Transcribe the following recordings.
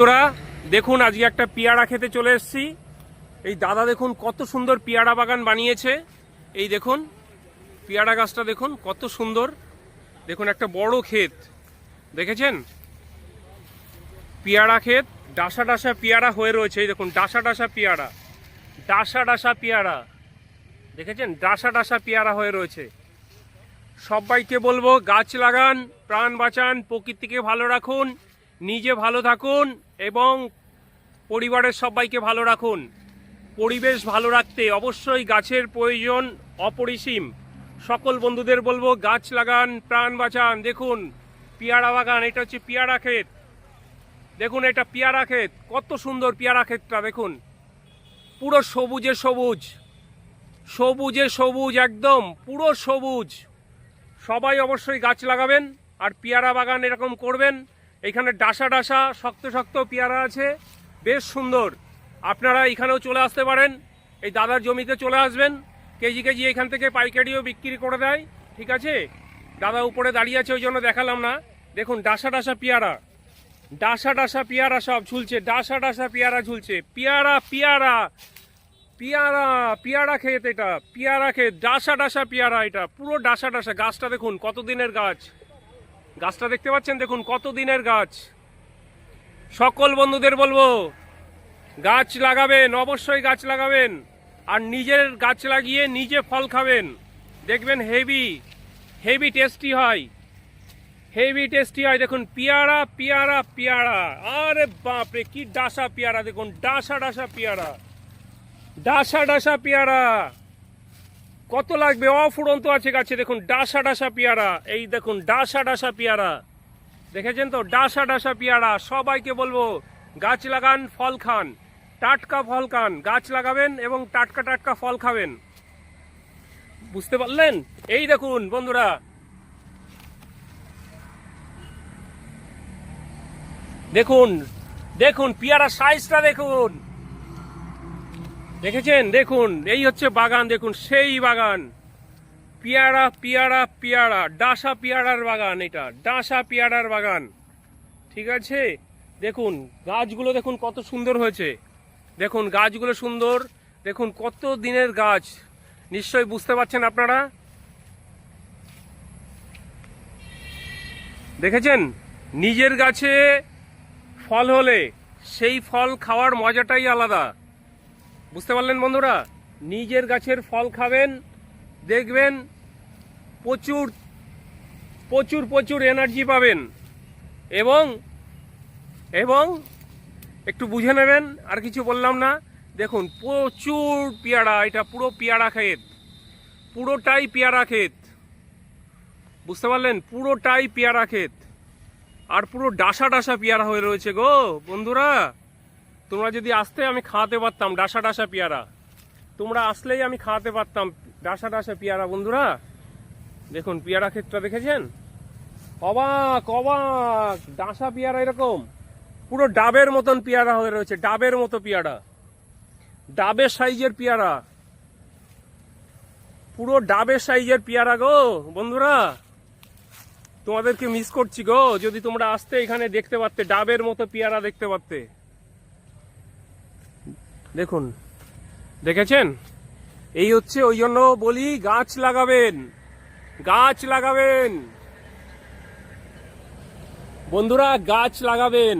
তোরা দেখুন, আজকে একটা পেয়ারা খেতে চলে এসেছি। এই দাদা দেখুন, কত সুন্দর পেয়ারা বাগান বানিয়েছে। এই দেখুন, পেয়ারা গাছটা দেখুন, কত সুন্দর। দেখুন, একটা বড় ক্ষেত। দেখেছেন? পেয়ারা ক্ষেত, ডাসা ডাসা পেয়ারা হয়ে রয়েছে। এই দেখুন, ডাসা ডাসা পেয়ারা, ডাসা ডাসা পেয়ারা। দেখেছেন? ডাসা ডাসা পেয়ারা হয়ে রয়েছে। সবাইকে বলব, গাছ লাগান, প্রাণ বাঁচান, প্রকৃতিকে ভালো রাখুন। নিজে ভালো থাকুন এবং পরিবারের সবাইকে ভালো রাখুন। পরিবেশ ভালো রাখতে অবশ্যই গাছের প্রয়োজন অপরিসীম। সকল বন্ধুদের বলব, গাছ লাগান, প্রাণ বাঁচান। দেখুন, পেয়ারা বাগান, এটা হচ্ছে পেয়ারা ক্ষেত। দেখুন, এটা পেয়ারা ক্ষেত। কত সুন্দর পেয়ারা ক্ষেতটা, দেখুন। পুরো সবুজে সবুজ। সবুজে সবুজ একদম, পুরো সবুজ। সবাই অবশ্যই গাছ লাগাবেন আর পেয়ারা বাগান এরকম করবেন। এখানে ডাসা ডাসা, শক্ত শক্ত পেয়ারা আছে। বেশ সুন্দর। আপনারা এখানেও চলে আসতে পারেন। এই দাদার জমিতে চলে আসবেন। কেজি কেজি এখান থেকে পাইকারিও বিক্রি করে দেয়। ঠিক আছে? দাদা উপরে দাঁড়িয়ে আছে, ওই জন্য দেখালাম না। দেখুন, ডাসা ডাসা পেয়ারা। ডাসা ডাসা পেয়ারা সব ঝুলছে। ডাসা ডাসা পেয়ারা ঝুলছে। পেয়ারা পেয়ারা। পেয়ারা পেয়ারা ক্ষেত এটা। পেয়ারা ক্ষেত। ডাসা ডাসা পেয়ারা এটা। পুরো ডাসা ডাসা। গাছটা দেখুন কত দিনের গাছ। গাছটা দেখতে পাচ্ছেন? দেখুন, কত দিনের গাছ। সকল বন্ধুদের বলব, গাছ লাগাবেন, অবশ্যই গাছ লাগাবেন। আর নিজের গাছ লাগিয়ে নিজে ফল খাবেন। দেখবেন হেভি হেভি টেস্টি হয়। হেভি টেস্টি হয়। দেখুন, পেয়ারা পেয়ারা পেয়ারা। আরে বাপরে, কি ডাসা পেয়ারা। দেখুন, ডাসা ডাসা পেয়ারা। ডাসা ডাসা পেয়ারা। কত লাগবে? অফুরন্ত আছে গাছে, দেখুন, ডাসা ডাসা পেয়ারা। এই দেখুন, ডাসা ডাসা পেয়ারা। দেখেছেন তো? ডাসা ডাসা পেয়ারা। সবাইকে বলব, গাছ লাগান, ফল খান। টাটকা ফল খান। গাছ লাগাবেন এবং টাটকা টাটকা ফল খাবেন। বুঝতে পারলেন? এই দেখুন, বন্ধুরা। দেখুন দেখুন পেয়ারা সাইজটা দেখুন। দেখেছেন? দেখুন, এই হচ্ছে বাগান, দেখুন, সেই বাগান। পেয়ারা পেয়ারা পেয়ারা, ডাসা পেয়ারার বাগান এটা, ডাসা পেয়ারার বাগান। ঠিক আছে? দেখুন, গাছগুলো দেখুন কত সুন্দর হয়েছে। দেখুন, গাছগুলো সুন্দর, দেখুন কত দিনের গাছ। নিশ্চয়ই বুঝতে পারছেন আপনারা? দেখেছেন? নিজের গাছে ফল হলে সেই ফল খাওয়ার মজাটাই আলাদা। বুঝতে পারলেন বন্ধুরা? নিজের গাছের ফল খাবেন, দেখবেন প্রচুর প্রচুর প্রচুর এনার্জি পাবেন। এবং এবং একটু বুঝে নেবেন, আর কিছু বললাম না। দেখুন, প্রচুর পেয়ারা, এটা পুরো পেয়ারা ক্ষেত। পুরোটাই পেয়ারা ক্ষেত। বুঝতে পারলেন? পুরোটাই পেয়ারা ক্ষেত। আর পুরো ডাসা ডাসা পেয়ারা হয়ে রয়েছে গো, বন্ধুরা। তোমরা যদি আসতে আমি খাওয়াতে পারতাম, ডাসা ডাসা পেয়ারা। তোমরা আসলেই আমি খাওয়াতে পারতাম, ডাসা ডাসা পেয়ারা, বন্ধুরা। দেখুন, পেয়ারা ক্ষেতটা দেখেছেন? অবাক অবাক। ডাসা পেয়ারা এরকম। পুরো ডাবের মতন পেয়ারা হয়ে রয়েছে, ডাবের মতো পেয়ারা। ডাবের সাইজের পেয়ারা। পুরো ডাবের সাইজের পেয়ারা গো, বন্ধুরা। তোমাদেরকে মিস করছি গো, যদি তোমরা আসতে এখানে দেখতে পারতে, ডাবের মতো পেয়ারা দেখতে পারতে। দেখুন, দেখেছেন? এই হচ্ছে ওই জন্য বলি গাছ লাগাবেন গাছ লাগাবেন। বন্ধুরা, গাছ লাগাবেন।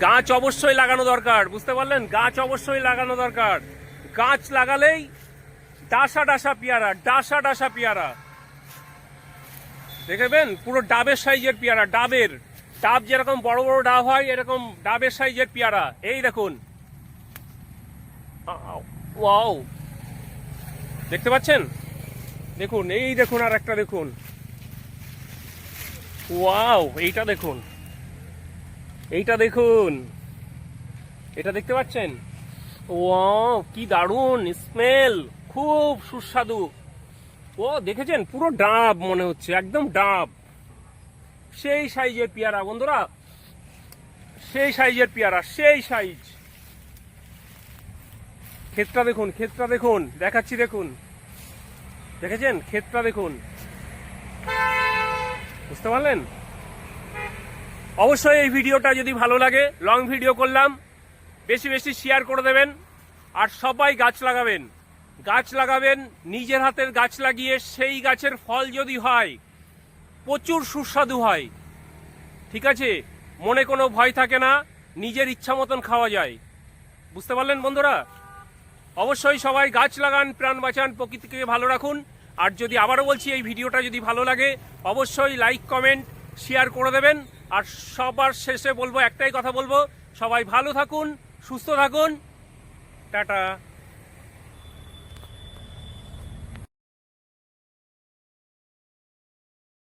গাছ অবশ্যই লাগানো দরকার, বুঝতে পারলেন? গাছ অবশ্যই লাগানো দরকার। গাছ লাগালেই ডাসা ডাসা পেয়ারা, ডাসা ডাসা পেয়ারা। দেখবেন? পুরো ডাবের সাইজের পেয়ারা, ডাবের। ডাব যেরকম বড় বড় ডাব হয়, এরকম ডাবের সাইজের পেয়ারা। এই দেখুন। ওয়াও। দেখতে পাচ্ছেন? দেখুন, এই দেখুন আর একটা দেখুন। ওয়াও, এইটা দেখুন। এইটা দেখুন। এটা দেখতে পাচ্ছেন? ওয়াও, কি দারুণ স্মেল। খুব সুস্বাদু। ও, দেখেছেন? পুরো ডাব মনে হচ্ছে, একদম ডাব। সেই সাইজের পেয়ারা, বন্ধুরা। সেই সাইজের পেয়ারা, সেই সাইজ। ক্ষেতটা দেখুন ক্ষেতটা দেখুন, দেখাচ্ছি দেখুন। দেখেছেন? ক্ষেতটা দেখুন। বুঝতে পারলেন? অবশ্যই এই ভিডিওটা যদি ভালো লাগে লং ভিডিও করলাম, বেশি বেশি শেয়ার করে দেবেন, আর সবাই গাছ লাগাবেন। গাছ লাগাবেন, নিজের হাতের গাছ লাগিয়ে সেই গাছের ফল যদি হয় প্রচুর সুস্বাদু হয়। ঠিক আছে? মনে কোনো ভয় থাকে না, নিজের ইচ্ছা মতন খাওয়া যায়। বুঝতে পারলেন বন্ধুরা? অবশ্যই সবাই গাছ লাগান, প্রাণ বাঁচান, প্রকৃতিকে ভালো রাখুন। আর যদি আবারও বলছি, এই ভিডিওটা যদি ভালো লাগে, অবশ্যই লাইক কমেন্ট শেয়ার করে দেবেন। আর সবার শেষে বলব, একটাই কথা বলব, সবাই ভালো থাকুন, সুস্থ থাকুন। টাটা।